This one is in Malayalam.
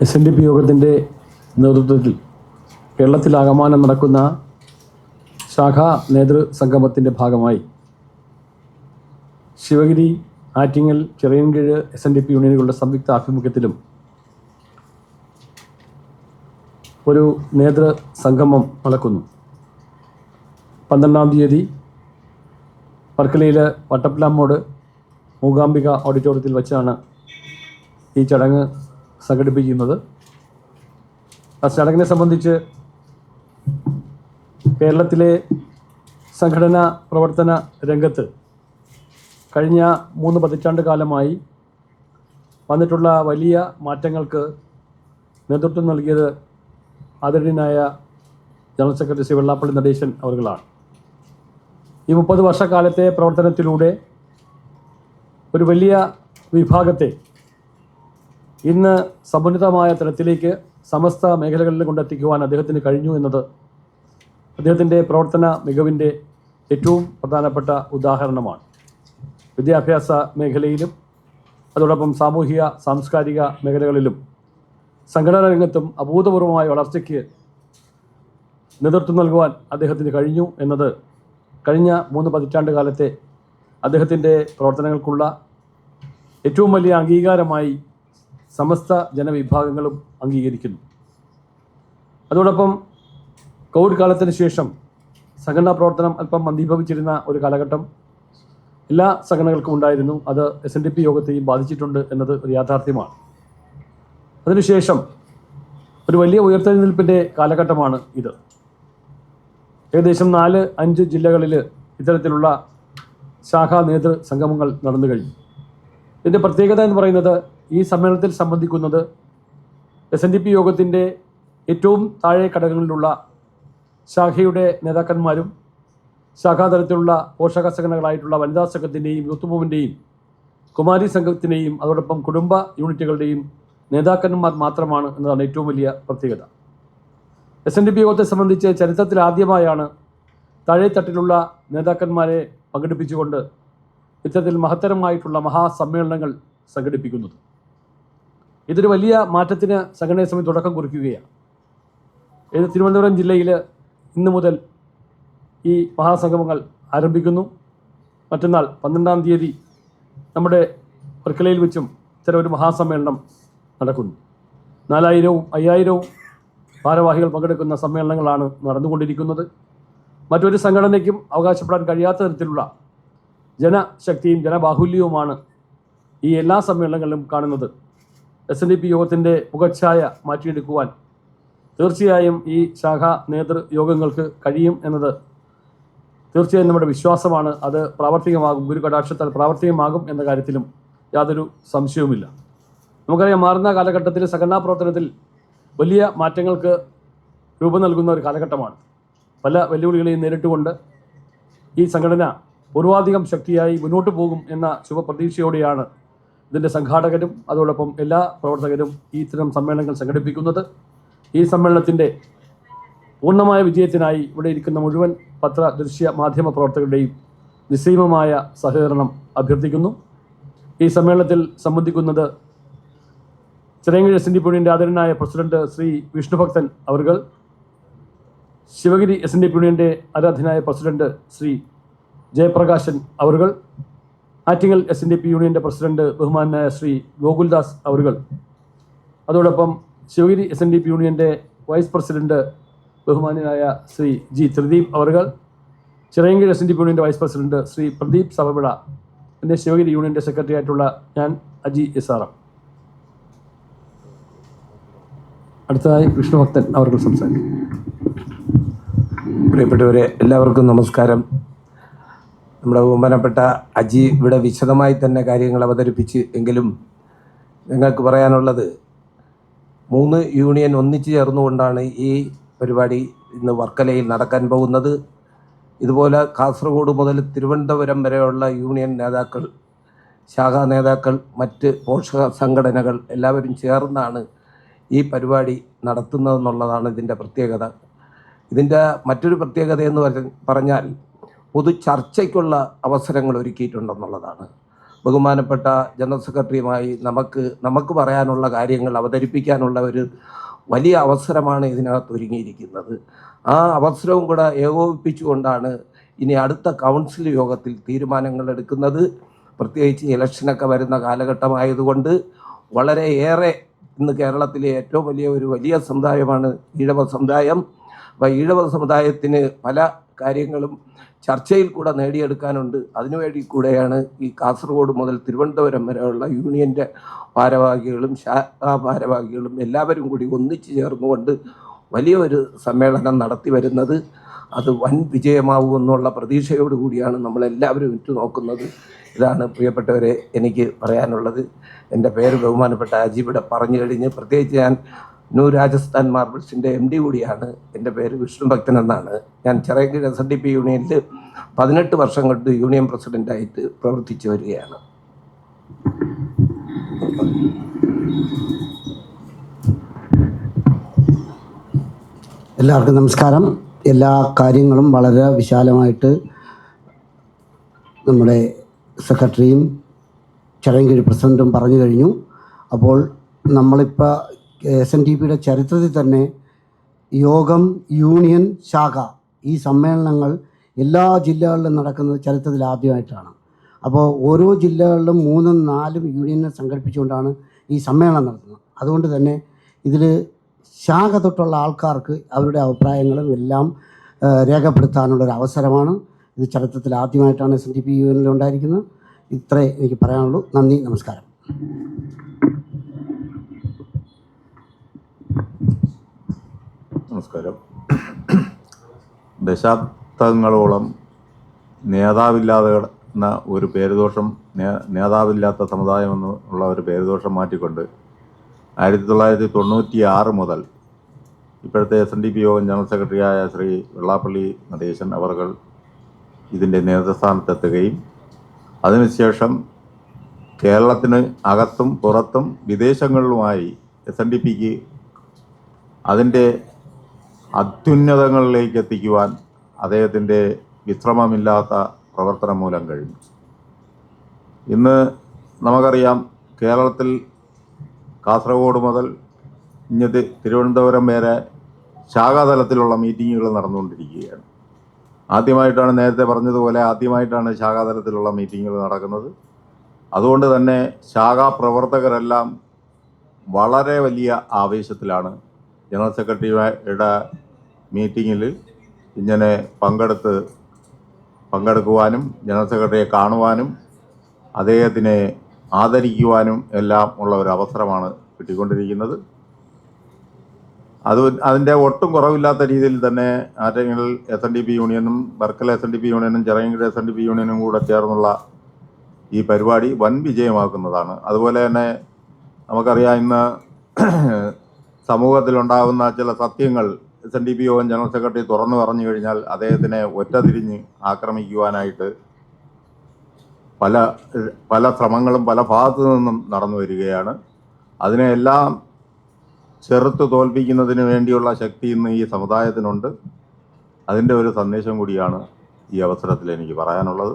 എസ് എൻ ഡി പി യോഗത്തിന്റെ നേതൃത്വത്തിൽ കേരളത്തിലാകമാനം നടക്കുന്ന ശാഖാ നേതൃ സംഗമത്തിന്റെ ഭാഗമായി Sivagiri Attingal Chirayinkeezhu S N D P യൂണിയനുകളുടെ സംയുക്ത ആഭിമുഖ്യത്തിലും ഒരു നേതൃ സംഗമം നടക്കുന്നു. പന്ത്രണ്ടാം തീയതി വർക്കലയിലെ വട്ടപ്പിലാമോട് മൂകാംബിക ഓഡിറ്റോറിയത്തിൽ വെച്ചാണ് ഈ ചടങ്ങ് സംഘടിപ്പിക്കുന്നത്. ആ ചടങ്ങിനെ സംബന്ധിച്ച് കേരളത്തിലെ സംഘടനാ പ്രവർത്തന രംഗത്ത് കഴിഞ്ഞ മൂന്ന് പതിറ്റാണ്ട് കാലമായി വന്നിട്ടുള്ള വലിയ മാറ്റങ്ങൾക്ക് നേതൃത്വം നൽകിയത് ആദരണീയനായ ജനറൽ സെക്രട്ടറി ശ്രീ വെള്ളാപ്പള്ളി നടേശൻ അവർകളാണ് ഈ മുപ്പത് വർഷക്കാലത്തെ പ്രവർത്തനത്തിലൂടെ ഒരു വലിയ വിഭാഗത്തെ ഇന്ന് സമുന്നതമായ തലത്തിലേക്ക് സമസ്ത മേഖലകളിലും കൊണ്ടെത്തിക്കുവാൻ അദ്ദേഹത്തിന് കഴിഞ്ഞു എന്നത് അദ്ദേഹത്തിന്റെ പ്രവർത്തന മികവിന്റെ ഏറ്റവും പ്രധാനപ്പെട്ട ഉദാഹരണമാണ്. വിദ്യാഭ്യാസ മേഖലയിലും അതോടൊപ്പം സാമൂഹിക സാംസ്കാരിക മേഖലകളിലും സംഘടനാ രംഗത്തും അഭൂതപൂർവമായ വളർച്ചയ്ക്ക് നേതൃത്വം നൽകുവാൻ അദ്ദേഹത്തിന് കഴിഞ്ഞു എന്നത് കഴിഞ്ഞ മൂന്ന് പതിറ്റാണ്ട് കാലത്തെ അദ്ദേഹത്തിന്റെ പ്രവർത്തനങ്ങൾക്കുള്ള ഏറ്റവും വലിയ അംഗീകാരമായി സമസ്ത ജനവിഭാഗങ്ങളും അംഗീകരിക്കുന്നു. അതോടൊപ്പം കോവിഡ് കാലത്തിന് ശേഷം സംഘടനാ പ്രവർത്തനം അല്പം മന്ദീഭവിച്ചിരുന്ന ഒരു കാലഘട്ടം എല്ലാ സംഘടനകൾക്കും ഉണ്ടായിരുന്നു. അത് എസ് എൻ ഡി പി യോഗത്തെയും ബാധിച്ചിട്ടുണ്ട് എന്നത് ഒരു യാഥാർത്ഥ്യമാണ്. അതിനുശേഷം ഒരു വലിയ ഉയർത്തെഴുന്നേൽപ്പിന്റെ കാലഘട്ടമാണ് ഇത്. ഏകദേശം നാല് അഞ്ച് ജില്ലകളിൽ ഇത്തരത്തിലുള്ള ശാഖാ നേതൃ സംഗമങ്ങൾ നടന്നു കഴിഞ്ഞു. ഇതിന്റെ പ്രത്യേകത എന്ന് പറയുന്നത് ഈ സമ്മേളനത്തിൽ സംബന്ധിക്കുന്നത് എസ് എൻ ഡി പി യോഗത്തിന്റെ ഏറ്റവും താഴെ ഘടകങ്ങളിലുള്ള ശാഖയുടെ നേതാക്കന്മാരും ശാഖാതലത്തിലുള്ള പോഷക സംഘടനകളായിട്ടുള്ള വനിതാ സംഘത്തിന്റെയും യൂത്ത് മൂവിന്റെയും കുമാരി സംഘത്തിന്റെയും അതോടൊപ്പം കുടുംബ യൂണിറ്റുകളുടെയും നേതാക്കന്മാർ മാത്രമാണ് എന്നതാണ് ഏറ്റവും വലിയ പ്രത്യേകത. എസ് എൻ ഡി പി യോഗത്തെ സംബന്ധിച്ച് ചരിത്രത്തിൽ ആദ്യമായാണ് താഴെത്തട്ടിലുള്ള നേതാക്കന്മാരെ പങ്കെടുപ്പിച്ചുകൊണ്ട് ഇത്തരത്തിൽ മഹത്തരമായിട്ടുള്ള മഹാസമ്മേളനങ്ങൾ സംഘടിപ്പിക്കുന്നത്. ഇതൊരു വലിയ മാറ്റത്തിന് സംഘടനയെ സമയം തുടക്കം കുറിക്കുകയാണ്. തിരുവനന്തപുരം ജില്ലയിൽ ഇന്ന് മുതൽ ഈ മഹാസംഗമങ്ങൾ ആരംഭിക്കുന്നു. മറ്റന്നാൾ പന്ത്രണ്ടാം തീയതി നമ്മുടെ വർക്കലയിൽ വെച്ചും ഇത്തരം ഒരു മഹാസമ്മേളനം നടക്കുന്നു. നാലായിരവും അയ്യായിരവും ഭാരവാഹികൾ പങ്കെടുക്കുന്ന സമ്മേളനങ്ങളാണ് നടന്നുകൊണ്ടിരിക്കുന്നത്. മറ്റൊരു സംഘടനയ്ക്കും അവകാശപ്പെടാൻ കഴിയാത്ത തരത്തിലുള്ള ജനശക്തിയും ജനബാഹുല്യവുമാണ് ഈ എല്ലാ സമ്മേളനങ്ങളിലും കാണുന്നത്. എസ് എൻ ഡി പി യോഗത്തിന്റെ പുകച്ഛായ മാറ്റിയെടുക്കുവാൻ തീർച്ചയായും ഈ ശാഖ നേതൃ യോഗങ്ങൾക്ക് കഴിയും എന്നത് തീർച്ചയായും നമ്മുടെ വിശ്വാസമാണ്. അത് പ്രാവർത്തികമാകും. ഗുരു കടാക്ഷത്താൽ പ്രാവർത്തികമാകും എന്ന കാര്യത്തിലും യാതൊരു സംശയവുമില്ല. നമുക്കറിയാം മാറുന്ന കാലഘട്ടത്തിൽ സംഘടനാ പ്രവർത്തനത്തിൽ വലിയ മാറ്റങ്ങൾക്ക് രൂപം നൽകുന്ന ഒരു കാലഘട്ടമാണ്. പല വെല്ലുവിളികളെയും നേരിട്ടുകൊണ്ട് ഈ സംഘടന പൂർവാധികം ശക്തിയായി മുന്നോട്ട് പോകും എന്ന ശുഭപ്രതീക്ഷയോടെയാണ് ഇതിന്റെ സംഘാടകരും അതോടൊപ്പം എല്ലാ പ്രവർത്തകരും ഈ ഇത്തരം സമ്മേളനങ്ങൾ സംഘടിപ്പിക്കുന്നത്. ഈ സമ്മേളനത്തിന്റെ പൂർണമായ വിജയത്തിനായി ഇവിടെ ഇരിക്കുന്ന മുഴുവൻ പത്ര ദൃശ്യ മാധ്യമ പ്രവർത്തകരുടെയും നിസ്സീമമായ സഹകരണം അഭ്യർത്ഥിക്കുന്നു. ഈ സമ്മേളനത്തിൽ സംബന്ധിക്കുന്നത് ചിറയൻകീഴ് എസ് എൻ ഡി ആദരനായ പ്രസിഡന്റ് ശ്രീ വിഷ്ണുഭക്തൻ അവർകൾ ശിവഗിരി എസ് എൻ ഡി യൂണിയന്റെ ആരാധനായ പ്രസിഡന്റ് ശ്രീ ജയപ്രകാശൻ അവർകൾ Attingal S N D P യൂണിയന്റെ പ്രസിഡന്റ് ബഹുമാനായ ശ്രീ ഗോകുൽദാസ് അവർകൾ അതോടൊപ്പം Sivagiri S N D P യൂണിയന്റെ വൈസ് പ്രസിഡന്റ് ബഹുമാനായ ശ്രീ ജി ത്രിദീപ് അവർകൾ Chirayinkeezhu S N D P യൂണിയന്റെ വൈസ് പ്രസിഡന്റ് ശ്രീ പ്രദീപ് സഭവിള എന്റെ ശിവഗിരി യൂണിയന്റെ സെക്രട്ടറി ആയിട്ടുള്ള ഞാൻ അജി എസ് ആർ എം അടുത്തതായി വിഷ്ണുഭക്തൻ അവർക്ക് സംസാരിക്കും. പ്രിയപ്പെട്ടവരെ എല്ലാവർക്കും നമസ്കാരം. നമ്മുടെ ബഹുമാനപ്പെട്ട അജി ഇവിടെ വിശദമായി തന്നെ കാര്യങ്ങൾ അവതരിപ്പിച്ച് എങ്കിലും ഞങ്ങൾക്ക് പറയാനുള്ളത് മൂന്ന് യൂണിയൻ ഒന്നിച്ചു ചേർന്നുകൊണ്ടാണ് ഈ പരിപാടി ഇന്ന് വർക്കലയിൽ നടക്കാൻ പോകുന്നത്. ഇതുപോലെ കാസർഗോഡ് മുതൽ തിരുവനന്തപുരം വരെയുള്ള യൂണിയൻ നേതാക്കൾ ശാഖാ നേതാക്കൾ മറ്റ് പോഷക സംഘടനകൾ എല്ലാവരും ചേർന്നാണ് ഈ പരിപാടി നടത്തുന്നതെന്നുള്ളതാണ് ഇതിന്റെ പ്രത്യേകത. ഇതിന്റെ മറ്റൊരു പ്രത്യേകത എന്ന് പറഞ്ഞാൽ പൊതു ചർച്ചയ്ക്കുള്ള അവസരങ്ങൾ ഒരുക്കിയിട്ടുണ്ടെന്നുള്ളതാണ്. ബഹുമാനപ്പെട്ട ജനറൽ സെക്രട്ടറിയുമായി നമുക്ക് നമുക്ക് പറയാനുള്ള കാര്യങ്ങൾ അവതരിപ്പിക്കാനുള്ള ഒരു വലിയ അവസരമാണ് ഇതിനകത്ത് ഒരുങ്ങിയിരിക്കുന്നത്. ആ അവസരവും കൂടെ ഏകോപിപ്പിച്ചുകൊണ്ടാണ് ഇനി അടുത്ത കൗൺസിൽ യോഗത്തിൽ തീരുമാനങ്ങൾ എടുക്കുന്നത്. പ്രത്യേകിച്ച് ഇലക്ഷനൊക്കെ വരുന്ന കാലഘട്ടമായതുകൊണ്ട് വളരെ ഏറെ ഇന്ന് കേരളത്തിലെ ഏറ്റവും വലിയ ഒരു വലിയ സമുദായമാണ് ഈഴവ സമുദായം. ഈഴവ സമുദായത്തിന് പല കാര്യങ്ങളും ചർച്ചയിൽ കൂടെ നേടിയെടുക്കാനുണ്ട്. അതിനുവേണ്ടി കൂടെയാണ് ഈ കാസർഗോഡ് മുതൽ തിരുവനന്തപുരം വരെയുള്ള യൂണിയന്റെ ഭാരവാഹികളും ശാഖാ ഭാരവാഹികളും എല്ലാവരും കൂടി ഒന്നിച്ചു ചേർന്നുകൊണ്ട് വലിയൊരു സമ്മേളനം നടത്തി വരുന്നത്. അത് വൻ വിജയമാവുമെന്നുള്ള പ്രതീക്ഷയോട് കൂടിയാണ് നമ്മളെല്ലാവരും ഉറ്റുനോക്കുന്നത്. ഇതാണ് പ്രിയപ്പെട്ടവരെ എനിക്ക് പറയാനുള്ളത്. എന്റെ പേര് ബഹുമാനപ്പെട്ട അജീബിടെ. പറഞ്ഞു കഴിഞ്ഞ് പ്രത്യേകിച്ച് ഞാൻ ന്യൂ രാജസ്ഥാൻ മാർബിൾസിന്റെ എം ഡി കൂടിയാണ്. എന്റെ പേര് വിഷ്ണു ഭക്തൻ എന്നാണ്. ഞാൻ ചെറിയ എസ് എൻ ഡി പി യൂണിയനിൽ പതിനെട്ട് വർഷം കൊണ്ട് യൂണിയൻ പ്രസിഡന്റായിട്ട് പ്രവർത്തിച്ചു വരികയാണ്. എല്ലാവർക്കും നമസ്കാരം. എല്ലാ കാര്യങ്ങളും വളരെ വിശാലമായിട്ട് നമ്മുടെ സെക്രട്ടറിയും ചടയൻകീഴ് പ്രസിഡന്റും പറഞ്ഞു കഴിഞ്ഞു. അപ്പോൾ നമ്മളിപ്പോൾ എസ് എൻ ഡി പിയുടെ ചരിത്രത്തിൽ തന്നെ യോഗം യൂണിയൻ ശാഖ ഈ സമ്മേളനങ്ങൾ എല്ലാ ജില്ലകളിലും നടക്കുന്നത് ചരിത്രത്തിൽ ആദ്യമായിട്ടാണ്. അപ്പോൾ ഓരോ ജില്ലകളിലും മൂന്നും നാലും യൂണിയനെ സംഘടിപ്പിച്ചുകൊണ്ടാണ് ഈ സമ്മേളനം നടത്തുന്നത്. അതുകൊണ്ട് തന്നെ ഇതിൽ ശാഖ തൊട്ടുള്ള ആൾക്കാർക്ക് അവരുടെ അഭിപ്രായങ്ങളും എല്ലാം രേഖപ്പെടുത്താനുള്ളൊരു അവസരമാണ് ഇത് ചരിത്രത്തിൽ ആദ്യമായിട്ടാണ് എസ് എൻ ഡി പി യൂണിയനിൽ ഉണ്ടായിരിക്കുന്നത്. ഇത്രേ എനിക്ക് പറയാനുള്ളൂ. നന്ദി നമസ്കാരം. നമസ്കാരം. ദശാബ്ദങ്ങളോളം നേതാവില്ലാതെ എന്ന ഒരു പേരുദോഷം നേതാവില്ലാത്ത സമുദായം എന്നുള്ള ഒരു പേരുദോഷം മാറ്റിക്കൊണ്ട് ആയിരത്തി തൊള്ളായിരത്തി തൊണ്ണൂറ്റി ആറ് മുതൽ ഇപ്പോഴത്തെ എസ് എൻ ഡി പി യോഗം ജനറൽ സെക്രട്ടറിയായ ശ്രീ വെള്ളാപ്പള്ളി നടേശൻ അവർകൾ ഇതിന്റെ നേതൃസ്ഥാനത്തെത്തുകയും അതിനുശേഷം കേരളത്തിന് അകത്തും പുറത്തും വിദേശങ്ങളിലുമായി എസ് എൻ ഡി പിക്ക് അതിന്റെ അത്യുന്നതങ്ങളിലേക്ക് എത്തിക്കുവാൻ അദ്ദേഹത്തിന്റെ വിശ്രമമില്ലാത്ത പ്രവർത്തനം മൂലം കഴിഞ്ഞു. ഇന്ന് നമുക്കറിയാം കേരളത്തിൽ കാസർഗോഡ് മുതൽ ഇങ്ങോട്ട് തിരുവനന്തപുരം വരെ ശാഖാതലത്തിലുള്ള മീറ്റിങ്ങുകൾ നടന്നുകൊണ്ടിരിക്കുകയാണ്. ആദ്യമായിട്ടാണ് നേരത്തെ പറഞ്ഞതുപോലെ ആദ്യമായിട്ടാണ് ശാഖാതലത്തിലുള്ള മീറ്റിങ്ങുകൾ നടക്കുന്നത്. അതുകൊണ്ട് തന്നെ ശാഖാ പ്രവർത്തകരെല്ലാം വളരെ വലിയ ആവേശത്തിലാണ് ജനറൽ സെക്രട്ടറിയുടെ മീറ്റിങ്ങിൽ ഇങ്ങനെ പങ്കെടുത്ത് പങ്കെടുക്കുവാനും ജനറൽ സെക്രട്ടറിയെ കാണുവാനും അദ്ദേഹത്തിനെ ആദരിക്കുവാനും എല്ലാം ഉള്ള ഒരു അവസരമാണ് കിട്ടിക്കൊണ്ടിരിക്കുന്നത്. അത് അതിന്റെ ഒട്ടും കുറവില്ലാത്ത രീതിയിൽ തന്നെ ആറ്റങ്ങളിൽ എസ് എൻ ഡി പി യൂണിയനും ബർക്കൽ എസ് എൻ ഡി പി യൂണിയനും Chirayinkeezhu S N D P യൂണിയനും കൂടെ ചേർന്നുള്ള ഈ പരിപാടി വൻ വിജയമാക്കുന്നതാണ്. അതുപോലെ തന്നെ നമുക്കറിയാം ഇന്ന് സമൂഹത്തിലുണ്ടാകുന്ന ചില സത്യങ്ങൾ എസ് എൻ ഡി പി യോഗം ജനറൽ സെക്രട്ടറി തുറന്നു പറഞ്ഞു കഴിഞ്ഞാൽ അദ്ദേഹത്തിനെ ഒറ്റതിരിഞ്ഞ് ആക്രമിക്കുവാനായിട്ട് പല പല ശ്രമങ്ങളും പല ഭാഗത്തു നിന്നും നടന്നു വരികയാണ്. അതിനെല്ലാം ചെറുത്ത് തോൽപ്പിക്കുന്നതിന് വേണ്ടിയുള്ള ശക്തി ഇന്ന് ഈ സമുദായത്തിനുണ്ട്. അതിന്റെ ഒരു സന്ദേശം കൂടിയാണ് ഈ അവസരത്തിൽ എനിക്ക് പറയാനുള്ളത്.